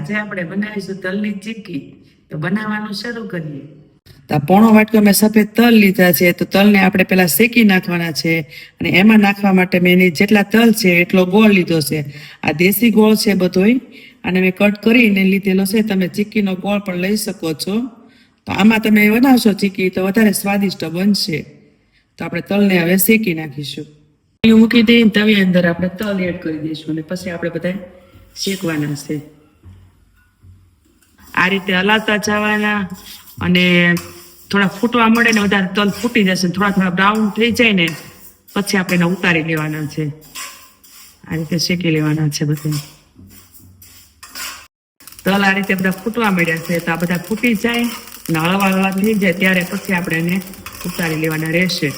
આજે આપણે બનાવીશું તલની ચીક્કી. તો બનાવવાનું શરૂ કરીએ. તો પોણો વાટકો મેં સફેદ તલ લીધા છે તો તલને આપણે પહેલાં શેકી નાખવાના છે અને એમાં નાખવા માટે મેં એની જેટલા તલ છે એટલો ગોળ લીધો છે. આ દેશી ગોળ છે બધોય અને મેં કટ કરીને લીધેલો છે. તમે ચીક્કીનો ગોળ પણ લઈ શકો છો. તો આમાં તમે બનાવશો ચીક્કી તો વધારે સ્વાદિષ્ટ બનશે. તો આપણે તલને હવે શેકી નાખીશું. મૂકી દઈને તવી અંદર આપણે તલ એડ કરી દઈશું અને પછી આપણે બધા શેકવાના છે. આ રીતે હલાવતા જવાના અને થોડા ફૂટવા મળે ને વધારે તલ ફૂટી જશે થોડા થોડા બ્રાઉન થઈ જાય ને પછી આપણે એને ઉતારી લેવાના છે. આ રીતે શેકી લેવાના છે બધા. તલ આ રીતે બધા ફૂટવા મળ્યા છે. તો આ બધા ફૂટી જાય અને હળવા હળવા થઈ જાય ત્યારે પછી આપણે એને ઉતારી લેવાના રહેશે.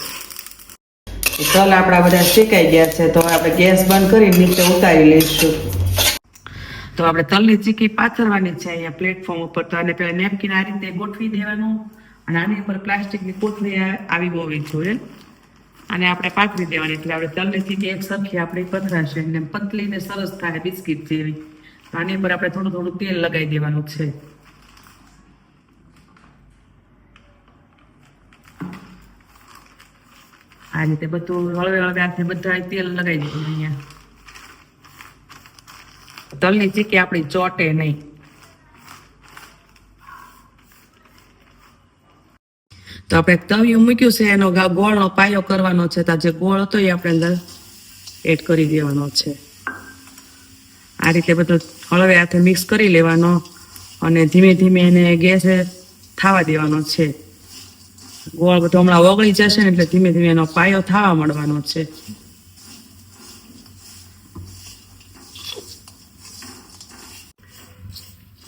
તલ આપણા બધા શેકાઈ ગયા છે. તો આપણે ગેસ બંધ કરી નીચે ઉતારી લઈશું. તો આપણે તલની ચીકી પાથરવાની છે અહીંયા પ્લેટફોર્મ ઉપર. તો આને પેલા નેપકિન આ રીતે ગોઠવી દેવાનું અને આની ઉપર પ્લાસ્ટિકની કોથળી આવી હોવી જોઈએ. અને આપણે પાથરી દેવાની, એટલે આપણે તલની ચીકી એક સરખી આપણી પથરાશે અને પતલી ને સરસ થાય, બિસ્કિટ જેવી. આની ઉપર આપણે થોડું થોડું તેલ લગાવી દેવાનું છે. આ રીતે બધું હળવે હળવે હાથે બધા તેલ લગાવી દીધું અહીંયા. તલની ચીકી આપણી ચોટે નહીં. તો આપણે તવિયું મૂક્યું છે, એનો ગોળનો પાયો કરવાનો છે, તો જે ગોળ હતો એ આપણે અંદર એડ કરી દેવાનો છે. આ રીતે બધું હળવે હાથે મિક્સ કરી લેવાનો અને ધીમે ધીમે એને ગેસે થવા દેવાનો છે. ગોળ બધો હમણાં ઓગળી જશે ને એટલે ધીમે ધીમે એનો પાયો થવા મળવાનો છે.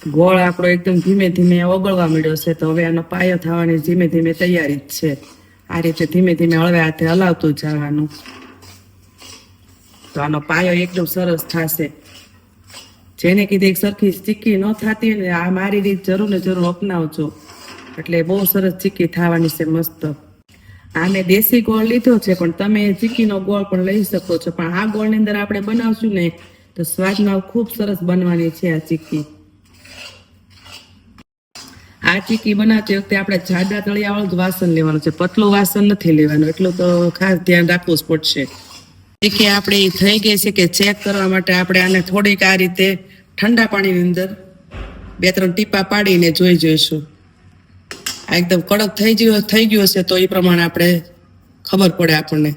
ગોળ આપણો એકદમ ધીમે ધીમે ઓગળવા મળ્યો છે, તો હવે આનો પાયો થવાની ધીમે ધીમે તૈયારી જ છે. આ રીતે ધીમે ધીમે હળવે હાથે હલાવતું જવાનું. તો આનો પાયો એકદમ સરસ થશે. જેને કીધે એક સરખી ચીક્કી ન થતી ને, આ મારી રીત જરૂર ને જરૂર અપનાવજો. એટલે બહુ સરસ ચીક્કી થવાની છે મસ્ત. આ મેં દેશી ગોળ લીધો છે, પણ તમે ચીક્કીનો ગોળ પણ લઈ શકો છો. પણ આ ગોળની અંદર આપણે બનાવશું ને, તો સ્વાદમાં ખૂબ સરસ બનવાની છે આ ચીક્કી. આ ચીકી બનાવતી વખતે આપણે જાડા તળિયાવાળું જ વાસણ લેવાનું છે. પતલું વાસણ નથી લેવાનું. એટલું તો ખાસ ધ્યાન રાખવું જ પડશે. ટીકી આપણે થઈ ગઈ છે કે ચેક કરવા માટે આપણે આને થોડીક આ રીતે ઠંડા પાણીની અંદર બે ત્રણ ટીપા પાડીને જોઈ જોઈશું. આ એકદમ કડક થઈ ગયો, થઈ ગયું હશે તો એ પ્રમાણે આપણે ખબર પડે આપણને.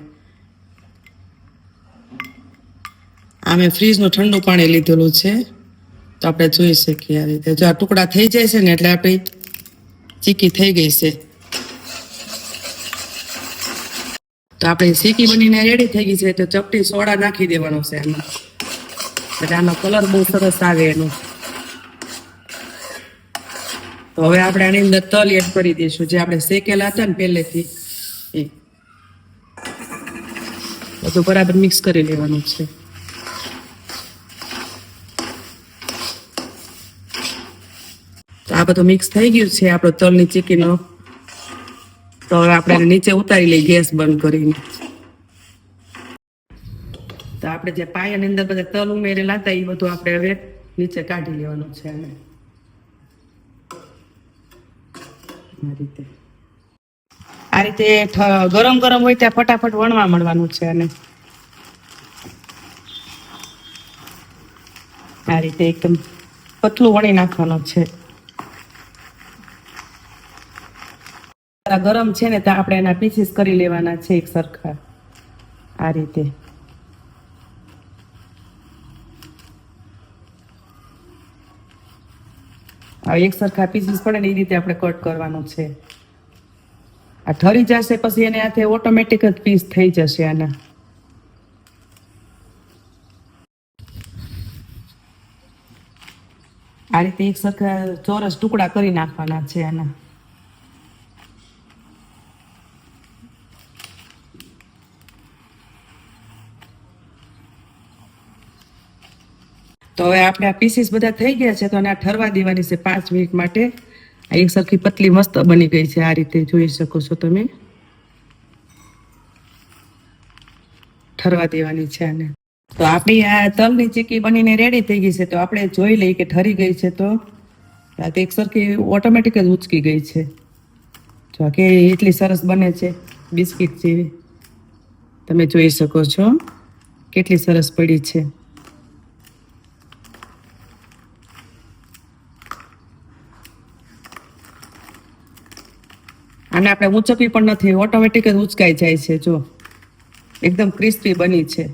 આ મેં ફ્રીજનું ઠંડુ પાણી લીધેલું છે. તો આપણે જોઈ શકીએ આ રીતે. જો આ ટુકડા થઈ જાય છે ને એટલે આપણી ચીકી થઈ ગઈ છે. તો આપણે ચીકી બનીને રેડી થઈ ગઈ છે, તો ચપટી સોડા નાખી દેવાનો છે આમાં. એટલે આનો કલર બહુ સરસ આવે એનો. તો હવે આપણે આની અંદર તલ એડ કરી દઈશું, જે આપણે શેકેલા હતા ને પહેલેથી. બધું બરાબર મિક્સ કરી લેવાનું છે તો આ બધું મિક્સ થઈ ગયું છે આપણો તલની ચીકીનો. તો આપણે નીચે ઉતારી લઈએ ગેસ બંધ કરીને. તો આપણે જે પાયાની અંદર બધા તલ ઉમેરેલા હતા એ બધું આપણે હવે નીચે કાઢી લેવાનું છે આને આ રીતે. આ રીતે ગરમ ગરમ હોય ત્યાં ફટાફટ વણવા મળવાનું છે અને. આ રીતે એકદમ પતલું વણી નાખવાનું છે. આ ગરમ છે ને ત્યાં આપણે એના પીસીસ કરી લેવાના છે એક સરખા. આ રીતે. એક સરખા પીસીસ પડે ને એ રીતે આપણે કટ કરવાનું છે. આ ઠરી જશે પછી એને હાથે ઓટોમેટિક જ પીસ થઈ જશે આના. આ રીતે એક સરખા ચોરસ ટુકડા કરી નાખવાના છે આના. તો હવે આપણે આ પીસીસ બધા થઈ ગયા છે, તો આ ઠરવા દેવાની છે પાંચ મિનિટ માટે. આ એક સરખી પતલી મસ્ત બની ગઈ છે, આ રીતે જોઈ શકો છો તમે. ઠરવા દેવાની છે આને. તો આપણી આ તલની ચીકી બનીને રેડી થઈ ગઈ છે, તો આપણે જોઈ લઈએ કે ઠરી ગઈ છે તો. આ તો એક સરખી ઓટોમેટિક જ ઉચકી ગઈ છે. જો કે એટલી સરસ બને છે, બિસ્કિટ જેવી. તમે જોઈ શકો છો, કેટલી સરસ પડી છે. આને આપણે ઊંચકવી પણ નથી ઓટોમેટિક જ ઉચકાઈ જાય છે, જો. એકદમ ક્રિસ્પી બની છે.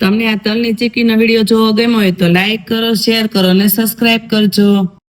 તમને આ તલની ચીકીનો વીડિયો જોવો ગમ્યો હોય તો લાઈક કરો શેર કરો અને સબસ્ક્રાઈબ કરજો.